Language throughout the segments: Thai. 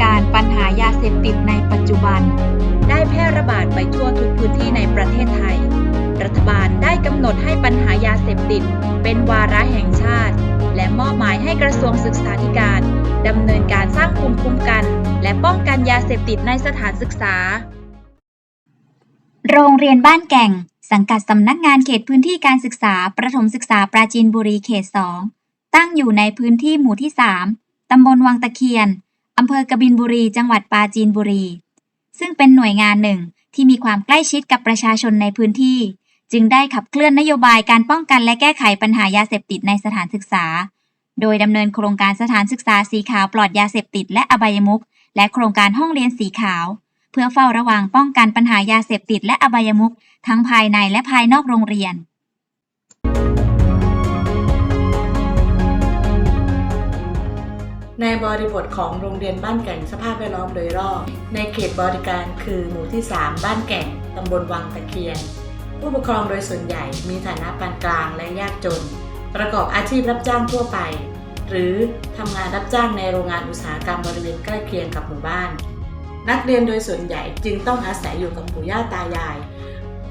การณ์ปัญหายาเสพติดในปัจจุบัน ได้แพร่ระบาดไปทั่วทุกพื้นที่ในประเทศไทย รัฐบาลได้กำหนดให้ปัญหายาเสพติด เป็นวาระแห่งชาติ และมอบหมายให้กระทรวงศึกษาธิการดำเนินการสร้างภูมิคุ้มกัน และป้องกันยาเสพติดในสถานศึกษา โรงเรียนบ้านแก่ง สังกัดสำนักงานเขตพื้นที่การศึกษา ประถมศึกษาปราจีนบุรีเขต 2 ตั้งอยู่ในพื้นที่หมู่ที่ 3ตำบลวังตะเคียน อำเภอกบินบุรี จังหวัดปราจีนบุรี ซึ่งเป็นหน่วยงานหนึ่งที่มีความใกล้ชิดกับประชาชนในพื้นที่ จึงได้ขับเคลื่อนนโยบายการป้องกันและแก้ไขปัญหายาเสพติดในสถานศึกษา โดยดำเนินโครงการสถานศึกษาสีขาวปลอดยาเสพติดและอบายมุขและโครงการห้องเรียนสีขาว เพื่อเฝ้าระวังป้องกันปัญหายาเสพติดและอบายมุขทั้งภายในและภายนอกโรงเรียน ในบริบทของโรงเรียนบ้านแก่งสภาพแวดล้อมโดยรอบ ในเขตบริการคือหมู่ที่ 3 บ้านแก่งตำบลวังตะเคียน ผู้ปกครองโดยส่วนใหญ่มีฐานะปานกลางและยากจน ประกอบอาชีพรับจ้างทั่วไป หรือทำงานรับจ้างในโรงงานอุตสาหกรรมบริเวณใกล้เคียงกับหมู่บ้าน นักเรียนโดยส่วนใหญ่จึงต้องอาศัยอยู่กับปู่ย่าตายาย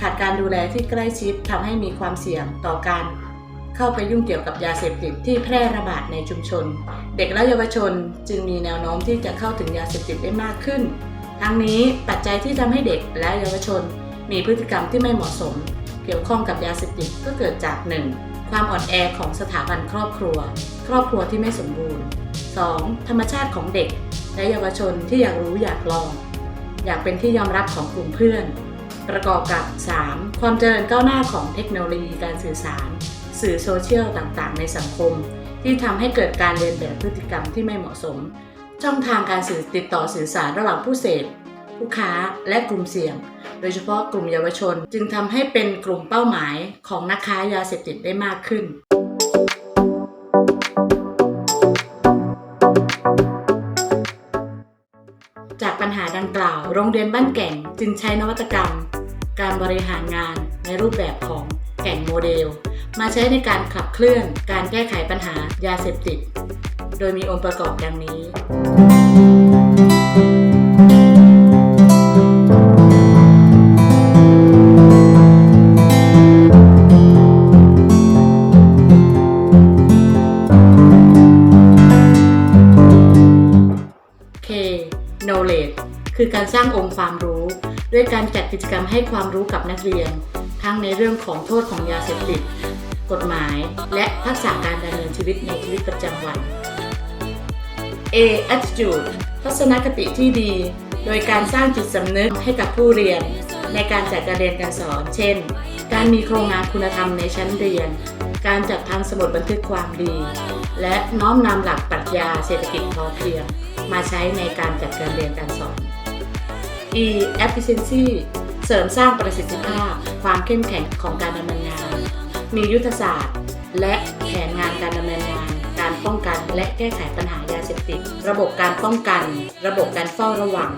ขาดการดูแลที่ใกล้ชิดทำให้มีความเสี่ยงต่อการ เข้าไปยุ่งเกี่ยวกับยาเสพติดที่แพร่ระบาดในชุมชน เด็กและเยาวชนจึงมีแนวโน้มที่จะเข้าถึงยาเสพติดได้มากขึ้น ทั้งนี้ปัจจัยที่ทำให้เด็กและเยาวชน มีพฤติกรรมที่ไม่เหมาะสม เกี่ยวข้องกับยาเสพติดก็เกิดจาก 1. ความอ่อนแอของสถาบันครอบครัว ครอบครัวที่ไม่สมบูรณ์ 2. ธรรมชาติของเด็ก และเยาวชนที่อยากรู้อยากลอง อยากเป็นที่ยอมรับของกลุ่มเพื่อน ประกอบกับ 3. ความเจริญก้าวหน้าของเทคโนโลยีการสื่อสาร สื่อโซเชียลต่างๆ ในสังคม ที่ทำให้เกิดการเรียนแบบพฤติกรรมที่ไม่เหมาะสม ช่องทางการสื่อติดต่อสื่อสารระหว่างผู้เสพผู้ค้าและกลุ่มเสี่ยง โดยเฉพาะกลุ่มเยาวชน จึงทำให้เป็นกลุ่มเป้าหมายของนักค้ายาเสพติดได้มากขึ้นจากปัญหาดังกล่าว โรงเรียนบ้านแก่งจึงใช้นวัตกรรม การบริหารงานในรูปแบบของ แก่งโมเดล มาใช้ในการขับเคลื่อนการแก้ไขปัญหายาเสพติด โดยมีองค์ประกอบดังนี้ K knowledge คือการสร้างองค์ความรู้ ด้วยการจัดกิจกรรมให้ความรู้กับนักเรียน ทั้งในเรื่องของโทษของยาเสพติด กฎหมาย และทักษะการดำเนินชีวิตในชีวิตประจำวัน A attitude ทัศนคติที่ดี โดยการสร้างจิตสำนึกให้กับผู้เรียน ในการจัดการเรียนการสอน เช่น การมีโครงงานคุณธรรมในชั้นเรียน การจัดทำสมุดบันทึกความดี และน้อมนำหลักปรัชญาเศรษฐกิจพอเพียง มาใช้ในการจัดการเรียนการสอน E efficiency เสริมสร้างประสิทธิภาพ ความเข้มแข็งของการดำเนินงาน มียุทธศาสตร์ และแผนงานการดำเนินงาน การป้องกันและแก้ไขปัญหายาเสพติด ระบบการป้องกัน ระบบการเฝ้าระวัง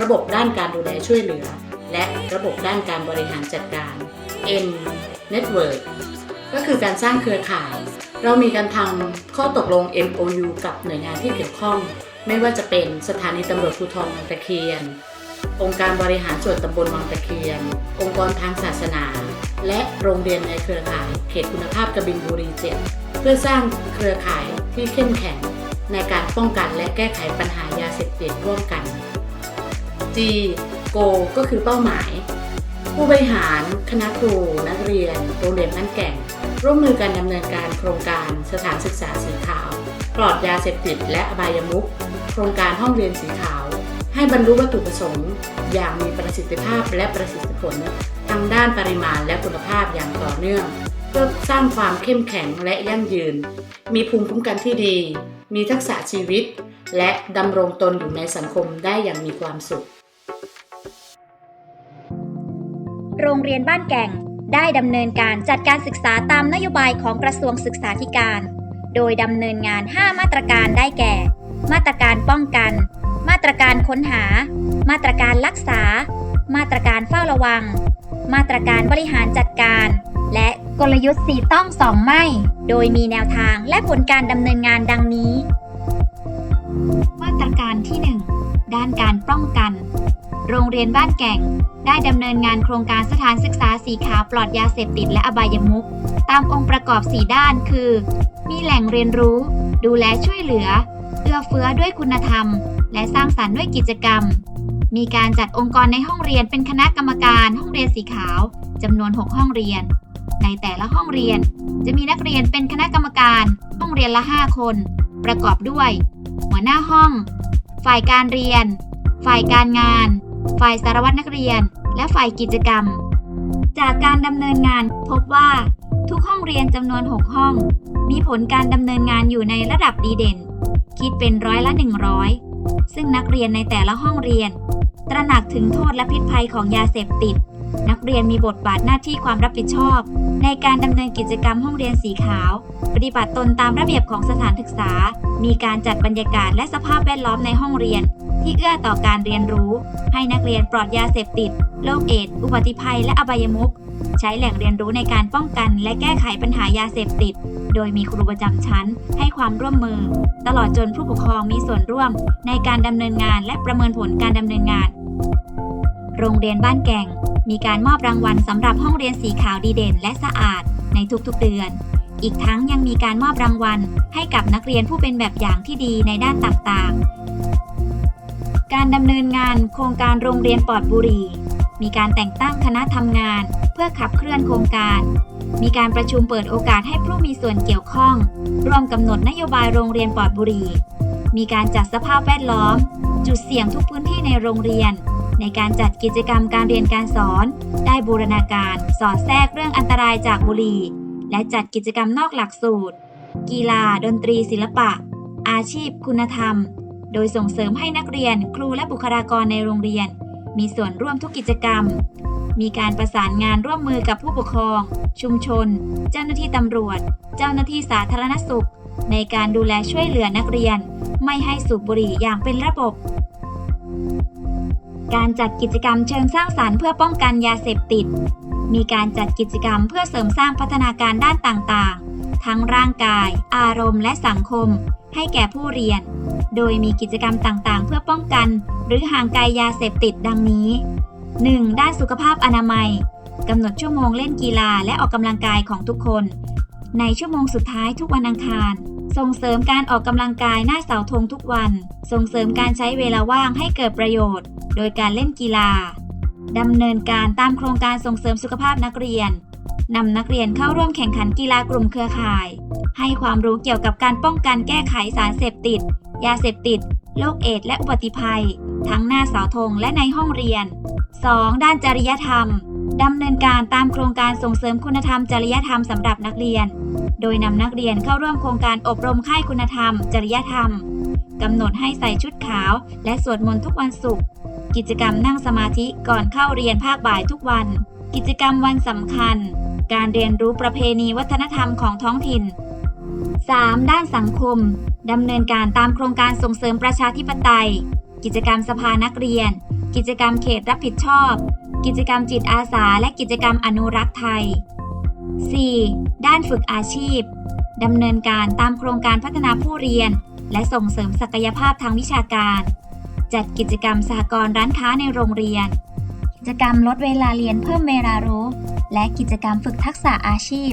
ระบบด้านการดูแลช่วยเหลือ และระบบด้านการบริหารจัดการ N network ก็คือการสร้างเครือข่าย เรามีการทำข้อตกลง MOU กับหน่วยงานที่เกี่ยวข้อง ไม่ว่าจะเป็นสถานีตำรวจภูธรวังตะเคียน องค์การบริหารส่วนตำบลวังตะเคียน องค์กรทางศาสนา และโรงเรียนในเครือข่ายเขตคุณภาพกบินบุรีเจ็ดเพื่อสร้างเครือข่ายที่เข้มแข็งในการป้องกันและแก้ไขปัญหายาเสพติดร่วมกัน G Go ก็คือเป้าหมาย ผู้บริหาร คณะครู นักเรียน โรงเรียนบ้านแก่ง ร่วมมือกันดำเนินการโครงการสถานศึกษาสีขาว ปลอดยาเสพติดและอบายมุขโครงการห้องเรียนสีขาว ให้บรรลุวัตถุประสงค์ อย่างมีประสิทธิภาพและประสิทธิผลทางด้านปริมาณและคุณภาพอย่างต่อเนื่อง เพื่อสร้างความเข้มแข็งและยั่งยืน มีภูมิคุ้มกันที่ดี มีทักษะชีวิต และดำรงตนอยู่ในสังคมได้อย่างมีความสุข โรงเรียนบ้านแก่งได้ดำเนินการจัดการศึกษาตามนโยบายของกระทรวงศึกษาธิการ โดยดำเนินงาน 5 มาตรการได้แก่ มาตรการป้องกัน มาตรการค้นหา มาตรการรักษา มาตรการเฝ้าระวัง มาตรการบริหารจัดการ และกลยุทธ์สีต้องสองไม่ โดยมีแนวทางและผลการดำเนินงานดังนี้ มาตรการที่ 1 ด้านการป้องกัน โรงเรียนบ้านแก่ง ได้ดำเนินงานโครงการสถานศึกษาสีขาวปลอดยาเสพติดและอบายมุขตามองค์ประกอบ 4 ด้านคือ มีแหล่งเรียนรู้ ดูแลช่วยเหลือ เอื้อเฟื้อด้วยคุณธรรม และสร้างสรรค์ด้วยกิจกรรม มีการจัดองค์กรในห้องเรียนเป็นคณะกรรมการห้องเรียนสีขาวจำนวน 6 ห้องเรียน ในแต่ละห้องเรียน จะมีนักเรียนเป็นคณะกรรมการห้องเรียนละ 5 คน ประกอบด้วย หัวหน้าห้อง ฝ่ายการเรียน ฝ่ายการงาน ฝ่ายสารวัตรนักเรียน และฝ่ายกิจกรรม จากการดำเนินงานพบว่า ทุกห้องเรียนจำนวน 6 ห้อง มีผลการดำเนินงานอยู่ในระดับดีเด่น คิดเป็นร้อยละ 100 ซึ่งนักเรียนในแต่ละห้องเรียน ตระหนักถึงโทษและพิษภัยของยาเสพติด นักเรียนมีบทบาทหน้าที่ความรับผิดชอบ ในการดำเนินกิจกรรมห้องเรียนสีขาว ปฏิบัติตนตามระเบียบของสถานศึกษา มีการจัดบรรยากาศและสภาพแวดล้อมในห้องเรียน ที่เอื้อต่อการเรียนรู้ ให้นักเรียนปลอดยาเสพติดโรคเอดส์อุบัติภัย และอบายมุขใช้แหล่งเรียนรู้ในการป้องกัน และแก้ไขปัญหายาเสพติด โดยมีครูประจำชั้นให้ความร่วมมือ ตลอดจนผู้ปกครองมีส่วนร่วมในการดำเนินงานและประเมินผลการดำเนินงาน โรงเรียนบ้านแก่ง มีการมอบรางวัลสำหรับห้องเรียนสีขาวดีเด่นและสะอาดในทุกๆเดือน อีกทั้งยังมีการมอบรางวัล ให้กับนักเรียนผู้เป็นแบบอย่างที่ดีในด้านต่างๆ การดำเนินงานโครงการโรงเรียนปลอดบุหรี่มีการแต่งตั้งคณะทำงาน เพื่อขับเคลื่อนโครงการ มีการประชุมเปิดโอกาสให้ผู้มีส่วนเกี่ยวข้อง ร่วมกำหนดนโยบายโรงเรียนปลอดบุหรี่ มีการจัดสภาพแวดล้อม จุดเสี่ยงทุกพื้นที่ในโรงเรียน ในการจัดกิจกรรมการเรียนการสอน ได้บูรณาการ สอดแทรกเรื่องอันตรายจากบุหรี่ และจัดกิจกรรมนอกหลักสูตร กีฬา ดนตรี ศิลปะ อาชีพ คุณธรรม โดยส่งเสริมให้นักเรียน ครูและบุคลากรในโรงเรียน มีส่วนร่วมทุกกิจกรรม มีการประสานงานร่วมมือกับผู้ปกครอง ชุมชน เจ้าหน้าที่ตำรวจ เจ้าหน้าที่สาธารณสุข ในการดูแลช่วยเหลือนักเรียน ไม่ให้สูบบุหรี่อย่างเป็นระบบ การจัดกิจกรรมเชิงสร้างสารรค์เพื่อป้องกันยาเสพติด มีการจัดกิจกรรมเพื่อเสริมสร้างพัฒนาการด้านต่างๆ ทั้งร่างกาย อารมณ์ และสังคม ให้แก่ผู้เรียน โดยมีกิจกรรมต่างๆ เพื่อป้องกัน หรือห่างไกลยาเสพติดดังนี้ 1. ด้านสุขภาพอนามัยกำหนดชั่วโมงเล่นกีฬาและออกกำลังกายของทุกคน ในชั่วโมงสุดท้ายทุกวันอังคาร ส่งเสริมการออกกำลังกายหน้าเสาธงทุกวัน ส่งเสริมการใช้เวลาว่างให้เกิดประโยชน์ โดยการเล่นกีฬาดำเนินการตามโครงการส่งเสริมสุขภาพนักเรียนนำนักเรียนเข้าร่วมแข่งขันกีฬากลุ่มเครือข่าย ให้ความรู้เกี่ยวกับการป้องกันแก้ไขสารเสพติด ยาเสพติด โรคเอดส์และอุบัติภัย ทั้งหน้าเสาธงและในห้องเรียน 2. ด้านจริยธรรมดำเนินการตามโครงการส่งเสริมคุณธรรมจริยธรรมสำหรับนักเรียน โดยนำนักเรียนเข้าร่วมโครงการอบรมค่ายคุณธรรม จริยธรรมกำหนดให้ใส่ชุดขาว และสวดมนต์ทุกวันศุกร์กิจกรรมนั่งสมาธิก่อนเข้าเรียนภาคบ่ายทุกวัน กิจกรรมวันสำคัญ การเรียนรู้ประเพณีวัฒนธรรมของท้องถิ่น 3. ด้านสังคมดำเนินการตามโครงการส่งเสริมประชาธิปไตย กิจกรรมสภานักเรียน กิจกรรมเขตรับผิดชอบ กิจกรรมจิตอาสา และกิจกรรมอนุรักษ์ไทย 4. ด้านฝึกอาชีพ ดำเนินการตามโครงการพัฒนาผู้เรียน และส่งเสริมศักยภาพทางวิชาการ จัดกิจกรรมสหกรณ์ร้านค้าในโรงเรียน กิจกรรมลดเวลาเรียนเพิ่มเวลารู้ และกิจกรรมฝึกทักษะอาชีพ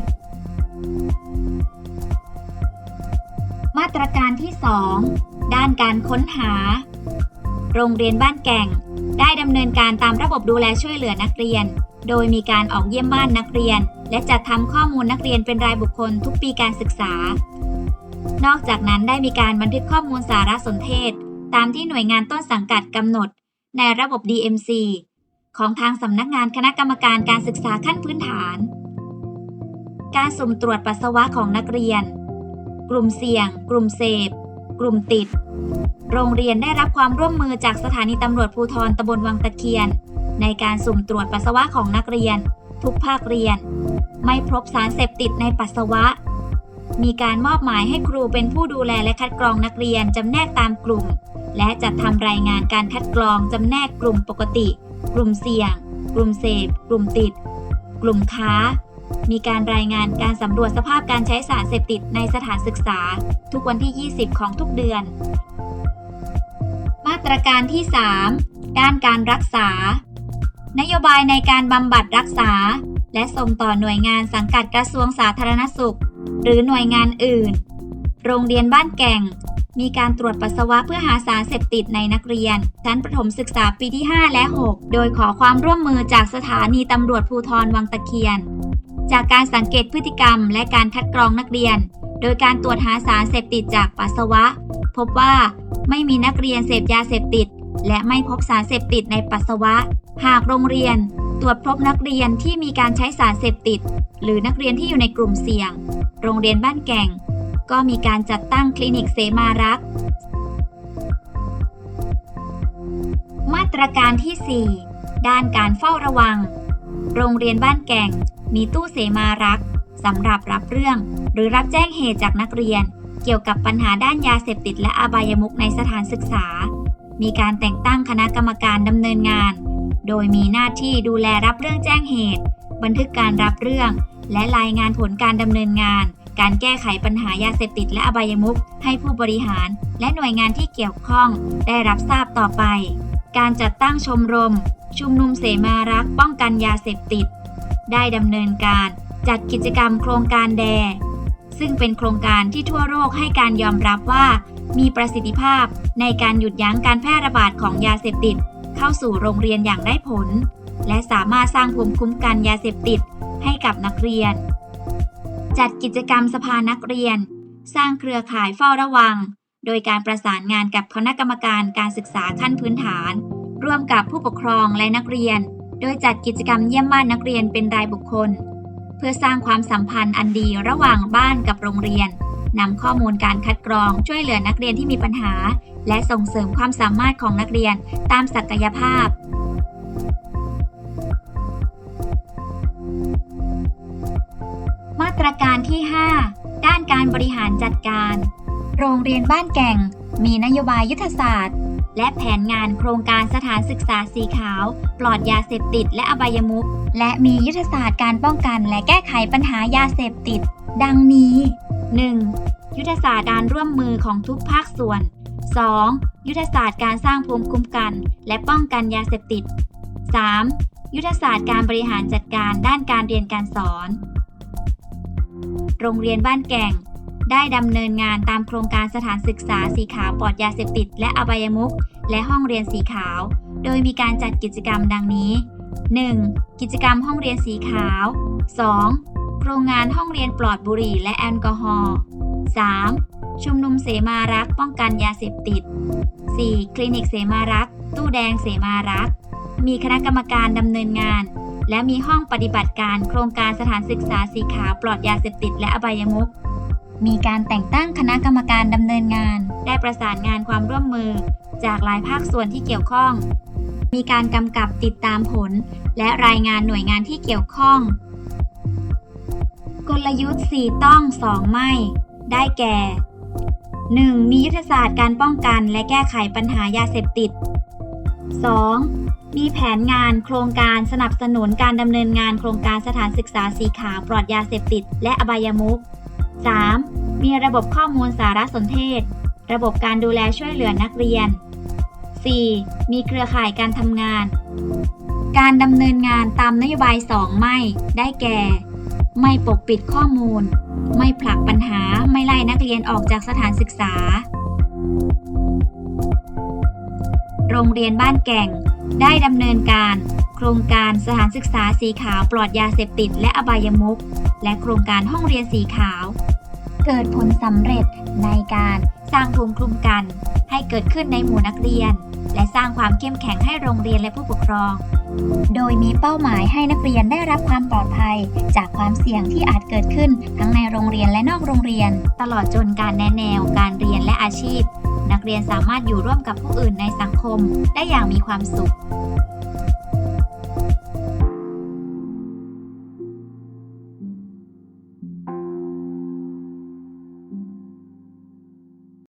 มาตรการที่ 2 ด้านการค้นหา โรงเรียนบ้านแก่ง ได้ดำเนินการตามระบบดูแลช่วยเหลือนักเรียน โดยมีการออกเยี่ยมบ้านนักเรียน และจัดทำข้อมูลนักเรียนเป็นรายบุคคลทุกปีการศึกษา นอกจากนั้นได้มีการบันทึกข้อมูลสารสนเทศ ตามที่หน่วยงานต้นสังกัดกำหนด ในระบบ DMC ของทางสำนักงานคณะกรรมการการศึกษาขั้นพื้นฐาน การสุ่มตรวจปัสสาวะของนักเรียน กลุ่มเสี่ยง กลุ่มเสพ กลุ่มติด โรงเรียนได้รับความร่วมมือจากสถานีตำรวจภูธรตำบลวังตะเคียน ในการสุ่มตรวจปัสสาวะของนักเรียน ทุกภาคเรียน ไม่พบสารเสพติดในปัสสาวะ มีการมอบหมายให้ครูเป็นผู้ดูแลและคัดกรองนักเรียนจำแนกตามกลุ่ม และจัดทำรายงานการคัดกรองจำแนกกลุ่มปกติ กลุ่มเสี่ยง กลุ่มเสพ กลุ่มติด กลุ่มค้า มีการรายงานการสำรวจสภาพการใช้สารเสพติดในสถานศึกษา ทุกวันที่ 20 ของทุกเดือน มาตรการที่ 3 ด้านการรักษา นโยบายในการบำบัดรักษา และส่งต่อหน่วยงานสังกัดกระทรวงสาธารณสุข หรือหน่วยงานอื่น โรงเรียนบ้านแก่ง มีการตรวจปัสสาวะเพื่อหาสารเสพติดในนักเรียน ชั้นประถมศึกษาปีที่ 5 และ 6 โดยขอความร่วมมือจากสถานีตำรวจภูธรวังตะเคียน จากการสังเกตพฤติกรรมและการคัดกรองนักเรียน โดยการตรวจหาสารเสพติดจากปัสสาวะ พบว่าไม่มีนักเรียนเสพยาเสพติด และไม่พบสารเสพติดในปัสสาวะ หากโรงเรียน ตรวจพบนักเรียนที่มีการใช้สารเสพติด หรือนักเรียนที่อยู่ในกลุ่มเสี่ยง โรงเรียนบ้านแก่ง ก็มีการจัดตั้งคลินิกเสมารักษ์มาตรการที่ 4 ด้านการเฝ้าระวัง โรงเรียนบ้านแก่ง มีตู้เสมารักษ์สำหรับรับเรื่อง หรือรับแจ้งเหตุจากนักเรียน เกี่ยวกับปัญหาด้านยาเสพติดและอบายมุขในสถานศึกษา มีการแต่งตั้งคณะกรรมการดำเนินงาน โดยมีหน้าที่ดูแลรับเรื่องแจ้งเหตุ บันทึกการรับเรื่อง และรายงานผลการดำเนินงาน การแก้ไขปัญหายาเสพติดและอบายมุขให้ผู้บริหาร และหน่วยงานที่เกี่ยวข้องได้รับทราบต่อไป การจัดตั้งชมรม ชุมนุมเสมารักษ์ป้องกันยาเสพติด ได้ดำเนินการจัดกิจกรรมโครงการแด ซึ่งเป็นโครงการที่ทั่วโลกให้การยอมรับว่า มีประสิทธิภาพในการหยุดยั้งการแพร่ระบาดของยาเสพติด เข้าสู่โรงเรียนอย่างได้ผล และสามารถสร้างภูมิคุ้มกันยาเสพติดให้กับนักเรียน จัดกิจกรรมสภานักเรียน สร้างเครือข่ายเฝ้าระวัง โดยการประสานงานกับคณะกรรมการการศึกษาขั้นพื้นฐาน ร่วมกับผู้ปกครองและนักเรียน โดยจัดกิจกรรมเยี่ยมบ้านนักเรียนเป็นรายบุคคล เพื่อสร้างความสัมพันธ์อันดีระหว่างบ้านกับโรงเรียนนำข้อมูลการคัดกรองช่วยเหลือนักเรียนที่มีปัญหา และส่งเสริมความสามารถของนักเรียนตามศักยภาพ มาตรการที่ 5 ด้านการบริหารจัดการ โรงเรียนบ้านแก่ง มีนโยบายยุทธศาสตร์ และแผนงานโครงการสถานศึกษาสีขาว ปลอดยาเสพติดและอบายมุขและมียุทธศาสตร์การป้องกันและแก้ไขปัญหายาเสพติด ดังนี้ 1. ยุทธศาสตร์การร่วมมือของทุกภาคส่วน 2. ยุทธศาสตร์การสร้างภูมิคุ้มกัน และป้องกันยาเสพติด 3. ยุทธศาสตร์การบริหารจัดการด้านการเรียนการสอน โรงเรียนบ้านแก่ง ได้ดำเนินงานตามโครงการสถานศึกษาสีขาวปลอดยาเสพติด และอบายมุขและห้องเรียนสีขาว โดยมีการจัดกิจกรรมดังนี้ 1. กิจกรรมห้องเรียนสีขาว 2. โครงงานห้องเรียนปลอดบุหรี่และแอลกอฮอล์ 3. ชุมนุมเสมารักป้องกันยาเสพติด 4. คลินิกเสมารัก ตู้แดงเสมารัก มีคณะกรรมการดำเนินงาน และมีห้องปฏิบัติการโครงการสถานศึกษาสีขาวปลอดยาเสพติดและอบายมุข มีการแต่งตั้งคณะกรรมการดำเนินงาน ได้ประสานงานความร่วมมือ จากหลายภาคส่วนที่เกี่ยวข้อง มีการกำกับติดตามผล และรายงานหน่วยงานที่เกี่ยวข้อง กลยุทธ์ 4 ต้อง 2 ไม่ ได้แก่ 1. มียุทธศาสตร์การป้องกันและแก้ไขปัญหายาเสพติด 2. มีแผนงานโครงการสนับสนุนการดำเนินงานโครงการสถานศึกษาสีขาวปลอดยาเสพติด และอบายมุข 3. มีระบบข้อมูลสารสนเทศ ระบบการดูแลช่วยเหลือนักเรียน 4. มีเครือข่ายการทำงาน การดำเนินงานตามนโยบาย 2 ไม่ ได้แก่ ไม่ปกปิดข้อมูล ไม่ผลักปัญหา ไม่ไล่นักเรียนออกจากสถานศึกษา โรงเรียนบ้านแก่ง ได้ดำเนินการ โครงการสถานศึกษาสีขาวปลอดยาเสพติดและอบายมุขและโครงการห้องเรียนสีขาว เกิดผลสำเร็จในการสร้างภูมิคุ้มกัน ให้เกิดขึ้นในหมู่นักเรียน และสร้างความเข้มแข็งให้โรงเรียนและผู้ปกครอง โดยมีเป้าหมายให้นักเรียนได้รับความปลอดภัย จากความเสี่ยงที่อาจเกิดขึ้นทั้งในโรงเรียนและนอกโรงเรียน ตลอดจนการแนะแนวการเรียนและอาชีพ นักเรียนสามารถอยู่ร่วมกับผู้อื่นในสังคมได้อย่างมีความสุข